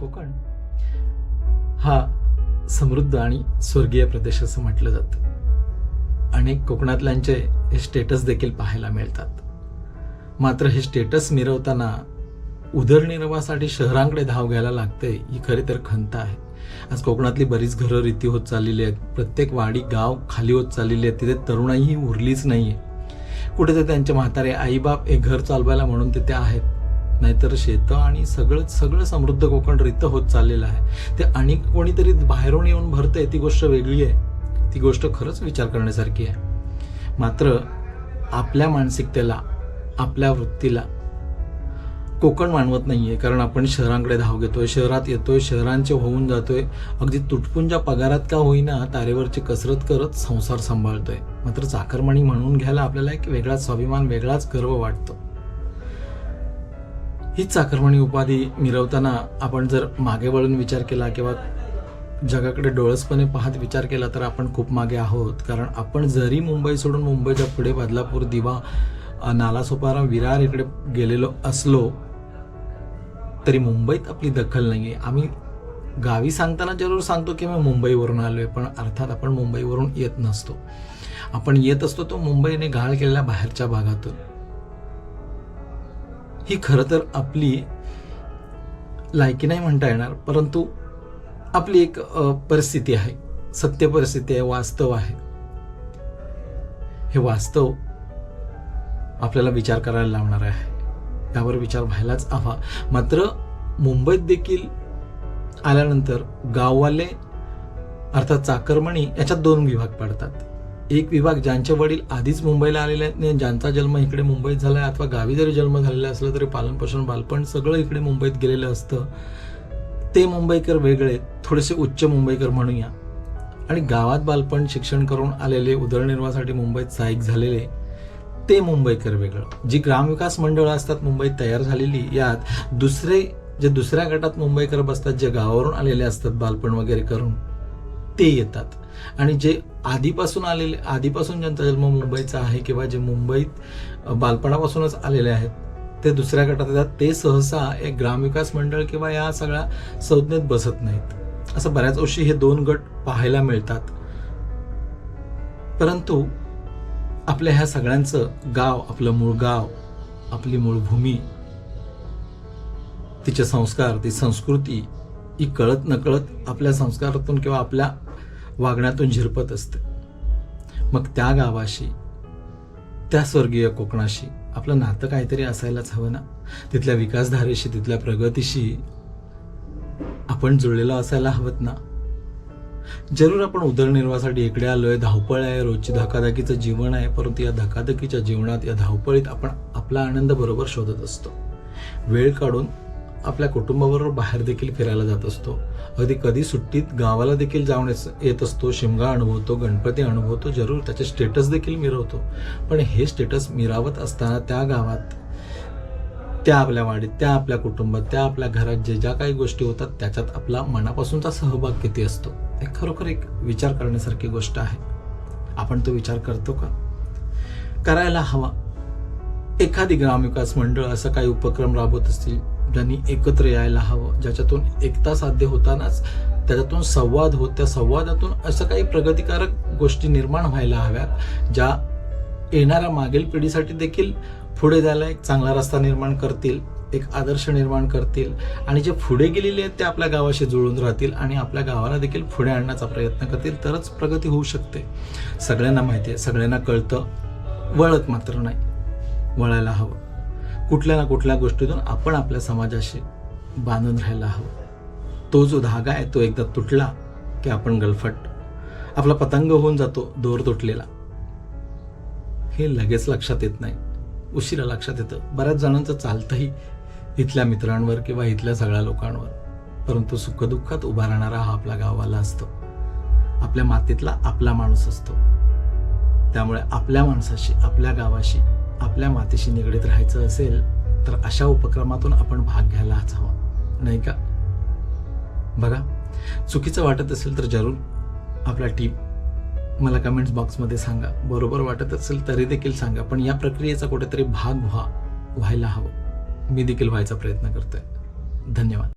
कोकण हा समृद्ध आणि स्वर्गीय प्रदेश असं म्हटलं जातं. अनेक कोकणातल्यांचे हे स्टेटस देखील पाहायला मिळतात. मात्र हे स्टेटस मिरवताना उदरनिर्वाहासाठी शहरांकडे धाव घ्यायला लागते ही खरे तर खंत आहे. आज कोकणातली बरीच घरं रीती होत चाललेली आहेत. प्रत्येक वाडी गाव खाली होत चाललेली आहेत. तिथे तरुणाईही उरलीच नाही आहे कुठे त्यांचे म्हातारे आईबाप एक घर चालवायला म्हणून तिथे आहेत. नाहीतर शेतं आणि सगळं सगळं समृद्ध कोकण रित होत चाललेलं आहे. ते आणि कोणीतरी बाहेरून येऊन भरतंय ती गोष्ट वेगळी आहे. ती गोष्ट खरंच विचार करण्यासारखी आहे. मात्र आपल्या मानसिकतेला आपल्या वृत्तीला कोकण मानवत नाही आहे कारण आपण शहरांकडे धाव घेतोय शहरात येतोय शहरांचे होऊन जातोय. अगदी तुटपुंजा पगारात का होईना तारेवरची कसरत करत संसार सांभाळतोय. मात्र चाकरमणी म्हणून घ्यायला आपल्याला एक वेगळाच स्वाभिमान वेगळाच गर्व वाटतो. ही चाकरमणी उपाधी मिरवताना आपण जर मागे वळून विचार केला किंवा जगाकडे डोळसपणे पाहत विचार केला तर आपण खूप मागे आहोत. कारण आपण जरी मुंबई सोडून मुंबईच्या पुढे बदलापूर दिवा नालासोपारा विरार इकडे गेलेलो असलो तरी मुंबईत आपली दखल नाही आहे आम्ही गावी सांगताना जरूर सांगतो की मी मुंबईवरून आलो आहे पण अर्थात आपण मुंबईवरून येत नसतो. आपण येत असतो तो मुंबईने घाळ केलेल्या बाहेरच्या भागातून. ही खरं तर आपली लायकी नाही म्हणता येणार परंतु आपली एक परिस्थिती आहे. सत्य परिस्थिती आहे वास्तव आहे. हे वास्तव आपल्याला विचार करायला लावणार आहे. त्यावर विचार व्हायलाच हवा. मात्र मुंबईत देखील आल्यानंतर गाववाले अर्थात चाकरमणी याच्यात दोन विभाग पडतात. एक विभाग ज्यांचे वडील आधीच मुंबईला आलेले आहेत आणि ज्यांचा जन्म इकडे मुंबईत झाला आहे अथवा गावी जरी जन्म झालेला असला तरी पालनपोषण बालपण सगळं इकडे मुंबईत गेलेलं असतं. ते मुंबईकर वेगळे थोडेसे उच्च मुंबईकर म्हणूया. आणि गावात बालपण शिक्षण करून आलेले उदरनिर्वाहासाठी मुंबईत स्थायिक झालेले ते मुंबईकर वेगळं. जी ग्रामविकास मंडळं असतात मुंबईत तयार झालेली यात दुसरे जे दुसऱ्या गटात मुंबईकर बसतात जे गावावरून आलेले असतात बालपण वगैरे करून ते येतात. आणि जे आधीपासून आलेले आधीपासून ज्यांचा जन्म मुंबईचा आहे किंवा जे मुंबईत बालपणापासूनच आलेले आहेत ते दुसऱ्या गटात येतात ते सहसा एक ग्रामविकास मंडळ किंवा या सगळ्या संज्ञेत बसत नाहीत. असं बऱ्याच वर्षी हे दोन गट पाहायला मिळतात. परंतु आपल्या ह्या सगळ्यांचं गाव आपलं मूळ गाव आपली मूळ भूमी तिचे संस्कार ती संस्कृती ही कळत नकळत आपल्या संस्कारातून किंवा आपल्या वागण्यातून झिरपत असते. मग त्या गावाशी त्या स्वर्गीय कोकणाशी आपलं नातं काहीतरी असायलाच हवं ना? तिथल्या विकासधारेशी तिथल्या प्रगतीशी आपण जुळलेलो असायला हवं ना? जरूर आपण उदरनिर्वाहासाठी इकडे आलोय धावपळ आहे रोजची धकाधकीचं जीवन आहे परंतु या धकाधकीच्या जीवनात या धावपळीत आपण आपला आनंद बरोबर शोधत असतो. वेळ काढून आपल्या कुटुंबाबरोबर बाहेर देखील फिरायला जात असतो. अगदी कधी सुट्टीत गावाला देखील जाऊन येस- येत असतो. शिमगा अनुभवतो गणपती अनुभवतो जरूर त्याचे स्टेटस देखील मिरवतो. पण हे स्टेटस मिरावत असताना त्या गावात त्या आपल्या वाडीत त्या आपल्या कुटुंबात त्या आपल्या घरात जे ज्या काही गोष्टी होतात त्याच्यात आपला मनापासूनचा सहभाग किती असतो? हे खरोखर एक विचार करण्यासारखी गोष्ट आहे. आपण तो विचार करतो का? करायला हवा. एखादी ग्रामविकास मंडळ असं काही उपक्रम राबवत असतील ज्यांनी एकत्र यायला हवं. ज्याच्यातून एकता साध्य होतानाच त्याच्यातून संवाद होत त्या संवादातून असं काही प्रगतिकारक गोष्टी निर्माण व्हायला हव्यात ज्या येणाऱ्या मागील पिढीसाठी देखील पुढे जायला एक चांगला रस्ता निर्माण करतील एक आदर्श निर्माण करतील. आणि जे पुढे गेलेले आहेत ते आपल्या गावाशी जुळून राहतील आणि आपल्या गावाला देखील पुढे आणण्याचा प्रयत्न करतील तरच प्रगती होऊ शकते. सगळ्यांना माहिती आहे सगळ्यांना कळतं वळत मात्र नाही. वळायला हवं. कुठल्या ना कुठल्या गोष्टीतून आपण आपल्या समाजाशी बांधून राहायला हवं. तो जो धागा आहे तो एकदा तुटला की आपण गलफट. आपला पतंग होऊन जातो दोर तुटलेला. हे लगेच लक्षात येत नाही. उशिरा लक्षात येतं. बऱ्याच जणांचं चालतंही इथल्या मित्रांवर किंवा इथल्या सगळ्या लोकांवर. परंतु सुखदुःखात उभा राहणारा हा आपला गावाला असतो. आपल्या मातीतला आपला माणूस असतो. त्यामुळे आपल्या माणसाशी आपल्या गावाशी आपल्या मातीशी निगडीत राहायचं असेल तर अशा उपक्रमातून आपण भाग घ्यायलाच हवा. नाही का? बघा चुकीचं वाटत असेल तर जरूर आपला टीम मला कमेंट्स बॉक्समध्ये सांगा. बरोबर वाटत असेल तरी देखील सांगा पण या प्रक्रियेचा कुठेतरी भाग व्हा व्हायला हवं. मी देखील व्हायचा प्रयत्न करतोय. धन्यवाद.